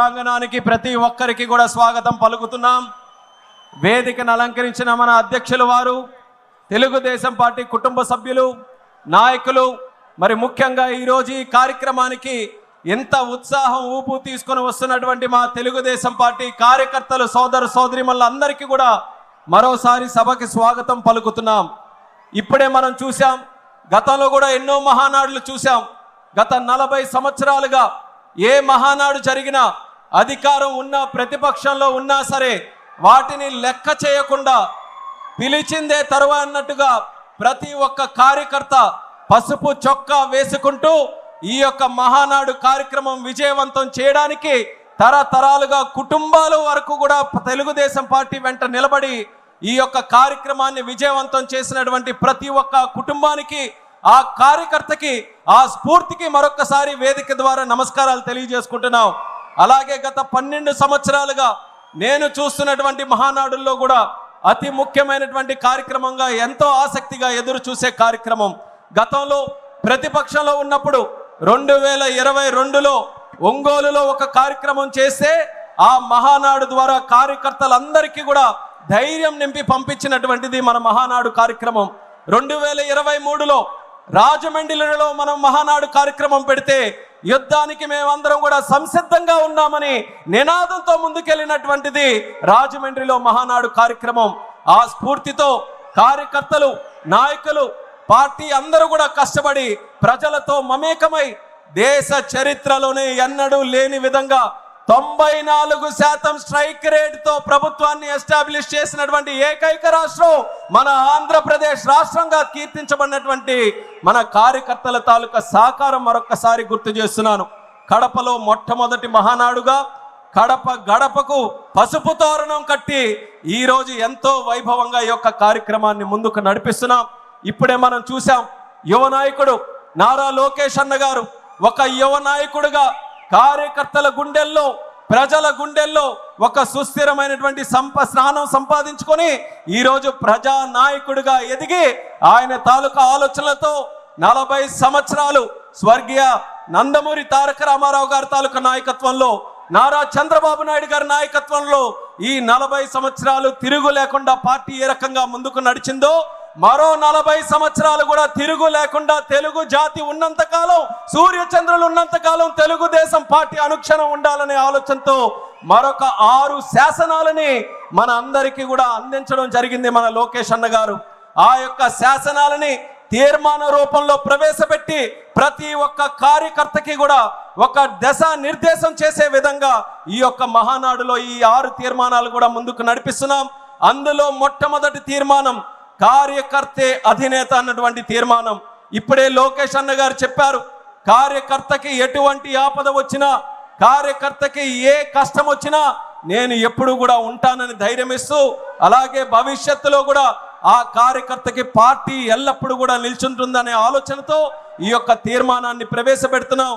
ప్రాంగణానికి ప్రతి ఒక్కరికి కూడా స్వాగతం పలుకుతున్నాం. వేదికను అలంకరించిన మన అధ్యక్షుల వారు తెలుగుదేశం పార్టీ కుటుంబ సభ్యులు నాయకులు మరి ముఖ్యంగా ఈరోజు ఈ కార్యక్రమానికి ఎంత ఉత్సాహం ఊపు తీసుకొని వస్తున్నటువంటి మా తెలుగుదేశం పార్టీ కార్యకర్తలు సోదర సోదరిమల్లందరికీ కూడా మరోసారి సభకి స్వాగతం పలుకుతున్నాం. ఇప్పుడే మనం చూసాం గతంలో కూడా ఎన్నో మహానాడులు చూసాం గత నలభై సంవత్సరాలుగా ఏ మహానాడు జరిగినా అధికారం ఉన్నా ప్రతిపక్షంలో ఉన్నా సరే వాటిని లెక్క చేయకుండా పిలిచిందే తరువా అన్నట్టుగా ప్రతి ఒక్క కార్యకర్త పసుపు చొక్కా వేసుకుంటూ ఈ యొక్క మహానాడు కార్యక్రమం విజయవంతం చేయడానికి తరతరాలుగా కుటుంబాల వరకు కూడా తెలుగుదేశం పార్టీ వెంట నిలబడి ఈ యొక్క కార్యక్రమాన్ని విజయవంతం చేసినటువంటి ప్రతి ఒక్క కుటుంబానికి ఆ కార్యకర్తకి ఆ స్ఫూర్తికి మరొకసారి వేదిక ద్వారా నమస్కారాలు తెలియజేసుకుంటున్నాం. అలాగే గత పన్నెండు సంవత్సరాలుగా నేను చూస్తున్నటువంటి మహానాడుల్లో కూడా అతి ముఖ్యమైనటువంటి కార్యక్రమంగా ఎంతో ఆసక్తిగా ఎదురు చూసే కార్యక్రమం. గతంలో ప్రతిపక్షంలో ఉన్నప్పుడు రెండు వేల ఇరవై రెండులో ఒంగోలులో ఒక కార్యక్రమం చేస్తే ఆ మహానాడు ద్వారా కార్యకర్తలందరికీ కూడా ధైర్యం నింపి పంపించినటువంటిది మన మహానాడు కార్యక్రమం. రెండు వేల ఇరవై మూడులో రాజమండ్రిలో మనం మహానాడు కార్యక్రమం పెడితే యుద్ధానికి మేమందరం కూడా సంసిద్ధంగా ఉన్నామని నినాదంతో ముందుకెళ్ళినటువంటిది రాజమండ్రిలో మహానాడు కార్యక్రమం. ఆ స్ఫూర్తితో కార్యకర్తలు నాయకులు పార్టీ అందరూ కూడా కష్టపడి ప్రజలతో మమేకమై దేశ చరిత్రలోనే ఎన్నడూ లేని విధంగా తొంభై నాలుగు శాతం స్ట్రైక్ రేట్తో ప్రభుత్వాన్ని ఎస్టాబ్లిష్ చేసినటువంటి ఏకైక రాష్ట్రం మన ఆంధ్రప్రదేశ్ రాష్ట్రంగా కీర్తించబడినటువంటి మన కార్యకర్తల తాలూకా సహకారం మరొక్కసారి గుర్తు చేస్తున్నాను. కడపలో మొట్టమొదటి మహానాడుగా కడప గడపకు పసుపు తోరణం కట్టి ఈరోజు ఎంతో వైభవంగా ఈ యొక్క కార్యక్రమాన్ని ముందుకు నడిపిస్తున్నాం. ఇప్పుడే మనం చూసాం యువ నాయకుడు నారా లోకేష్ అన్న గారు ఒక యువ నాయకుడుగా కార్యకర్తల గుండెల్లో ప్రజల గుండెల్లో ఒక సుస్థిరమైనటువంటి సంప స్నానం సంపాదించుకొని ఈరోజు ప్రజా నాయకుడిగా ఎదిగి ఆయన తాలూకా ఆలోచనలతో నలభై సంవత్సరాలు స్వర్గీయ నందమూరి తారక రామారావు గారి తాలూకా నాయకత్వంలో నారా చంద్రబాబు నాయుడు గారి నాయకత్వంలో ఈ నలభై సంవత్సరాలు తిరుగు లేకుండా పార్టీ ఏ రకంగా ముందుకు నడిచిందో మరో నలభై సంవత్సరాలు కూడా తిరుగు లేకుండా తెలుగు జాతి ఉన్నంత కాలం సూర్య చంద్రులు ఉన్నంత కాలం తెలుగుదేశం పార్టీ అనుక్షణం ఉండాలనే ఆలోచనతో మరొక ఆరు శాసనాలని మన అందరికీ కూడా అందించడం జరిగింది మన లోకేష్ అన్న గారు. ఆ యొక్క శాసనాలని తీర్మాన రూపంలో ప్రవేశపెట్టి ప్రతి ఒక్క కార్యకర్తకి కూడా ఒక దశ నిర్దేశం చేసే విధంగా ఈ యొక్క మహానాడులో ఈ ఆరు తీర్మానాలు కూడా ముందుకు నడిపిస్తున్నాం. అందులో మొట్టమొదటి తీర్మానం కార్యకర్తే అధినేత అన్నటువంటి తీర్మానం. ఇప్పుడే లోకేష్ అన్న గారు చెప్పారు కార్యకర్తకి ఎటువంటి ఆపద వచ్చినా కార్యకర్తకి ఏ కష్టం వచ్చినా నేను ఎప్పుడు కూడా ఉంటానని ధైర్యం ఇస్తూ అలాగే భవిష్యత్తులో కూడా ఆ కార్యకర్తకి పార్టీ ఎల్లప్పుడూ కూడా నిల్చుంటుందనే ఆలోచనతో ఈ యొక్క తీర్మానాన్ని ప్రవేశపెడుతున్నాం.